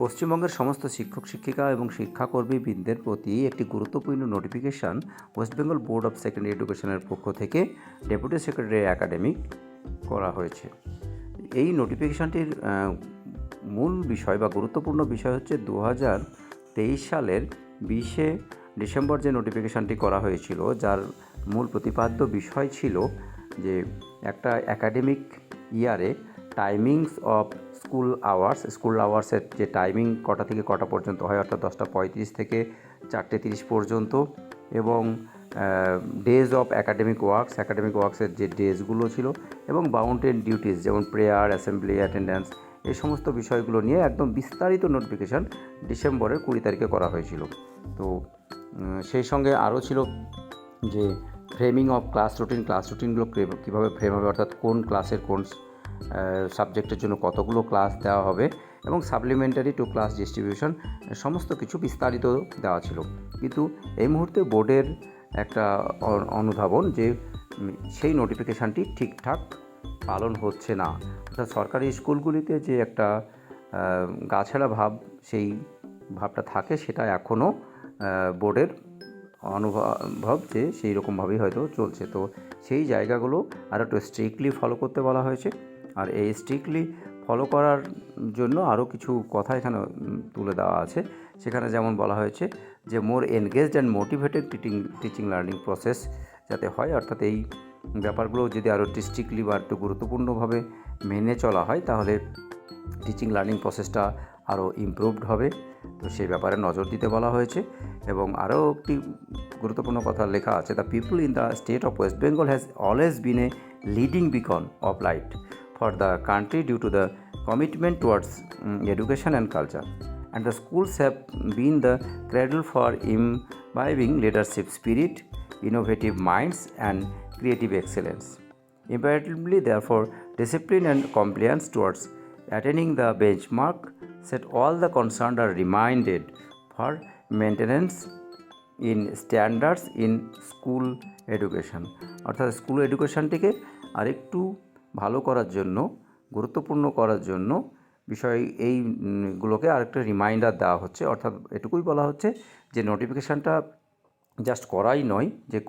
পশ্চিমবঙ্গের সমস্ত শিক্ষক, শিক্ষিকা এবং শিক্ষাকর্মীবৃন্দের প্রতি একটি গুরুত্বপূর্ণ notification West Bengal board of secondary এডুকেশনের পক্ষ থেকে ডেপুটি সেক্রেটারি একাডেমি করা হয়েছে। এই নোটিফিকেশানটির মূল বিষয় বা গুরুত্বপূর্ণ বিষয় হচ্ছে দু হাজার তেইশ সালের বিশে ডিসেম্বর যে নোটিফিকেশানটি করা হয়েছিল, যার মূল প্রতিপাদ্য বিষয় ছিল যে একটা একাডেমিক ইয়ারে timings of school hours, school আওয়ার্সের যে টাইমিং কটা থেকে কটা পর্যন্ত হয়, অর্থাৎ দশটা পঁয়ত্রিশ থেকে চারটে তিরিশ পর্যন্ত এবং days of academic works academic ওয়ার্কসের যে ডেজগুলো ছিল এবং বাউন্টেন ডিউটিস যেমন প্রেয়ার অ্যাসেম্বলি অ্যাটেন্ডেন্স এই সমস্ত বিষয়গুলো নিয়ে একদম বিস্তারিত নোটিফিকেশান ডিসেম্বরের কুড়ি তারিখে করা হয়েছিল। তো সেই সঙ্গে আরও ছিল যে framing of class routine class রুটিনগুলো কীভাবে ফ্রেম হবে, অর্থাৎ কোন ক্লাসের কোন সাবজেক্টের জন্য কতগুলো ক্লাস দেওয়া হবে এবং সাপ্লিমেন্টারি টু ক্লাস ডিস্ট্রিবিউশন সমস্ত কিছু বিস্তারিত দেওয়া ছিল। কিন্তু এই মুহূর্তে বোর্ডের একটা অনুধাবন যে সেই নোটিফিকেশানটি ঠিকঠাক পালন হচ্ছে না। অর্থাৎ সরকারি স্কুলগুলিতে যে একটা গাছেরা ভাব, সেই ভাবটা থাকে, সেটা এখনও বোর্ডের অনুভব যে সেই রকমভাবেই হয়তো চলছে। তো সেই জায়গাগুলো আরও একটু স্ট্রিক্টলি ফলো করতে বলা হয়েছে। আর এই স্ট্রিক্টলি ফলো করার জন্য আরও কিছু কথা এখানে তুলে দেওয়া আছে। সেখানে যেমন বলা হয়েছে যে more engaged and motivated teaching teaching learning process যাতে হয়, অর্থাৎ এই ব্যাপারগুলো যদি আরও স্ট্রিক্টলি বা একটু গুরুত্বপূর্ণভাবে মেনে চলা হয়, তাহলে টিচিং লার্নিং প্রসেসটা আরও ইমপ্রুভড হবে। তো সেই ব্যাপারে নজর দিতে বলা হয়েছে। এবং আরও একটি গুরুত্বপূর্ণ কথা লেখা আছে the people in the state of West Bengal has always been a leading beacon of light for the country due to the commitment towards education and culture and the schools have been the cradle for imbibing leadership spirit, innovative minds, and creative excellence. Imperatively, therefore, discipline and compliance towards attaining the benchmark set all the concerned are reminded for maintenance in standards in school education অর্থাৎ school এডুকেশনটিকে আরেকটু ভালো করার জন্য, গুরুত্বপূর্ণ করার জন্য বিষয় এইগুলোকে আরেকটা রিমাইন্ডার দেওয়া হচ্ছে। অর্থাৎ এটুকুই বলা হচ্ছে যে নোটিফিকেশানটা জাস্ট করাই নয়, যে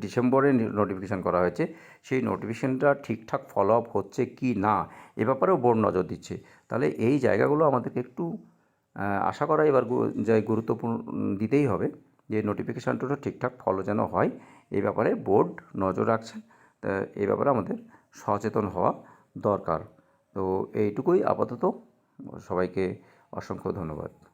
ডিসেম্বরে নোটিফিকেশান করা হয়েছে, সেই নোটিফিকেশানটা ঠিকঠাক ফলো আপ হচ্ছে কি না, এ ব্যাপারেও বোর্ড নজর দিচ্ছে। তাহলে এই জায়গাগুলো আমাদেরকে একটু আশা করা এবার গু- যে গুরুত্বপূর্ণ দিতেই হবে যে নোটিফিকেশানটা ঠিকঠাক ফলো যেন হয় এই ব্যাপারে বোর্ড নজর রাখছেন তা এই ব্যাপারে আমাদের সচেতন হওয়া দরকার। তো এইটুকুই আপাতত। সবাইকে অসংখ্য ধন্যবাদ।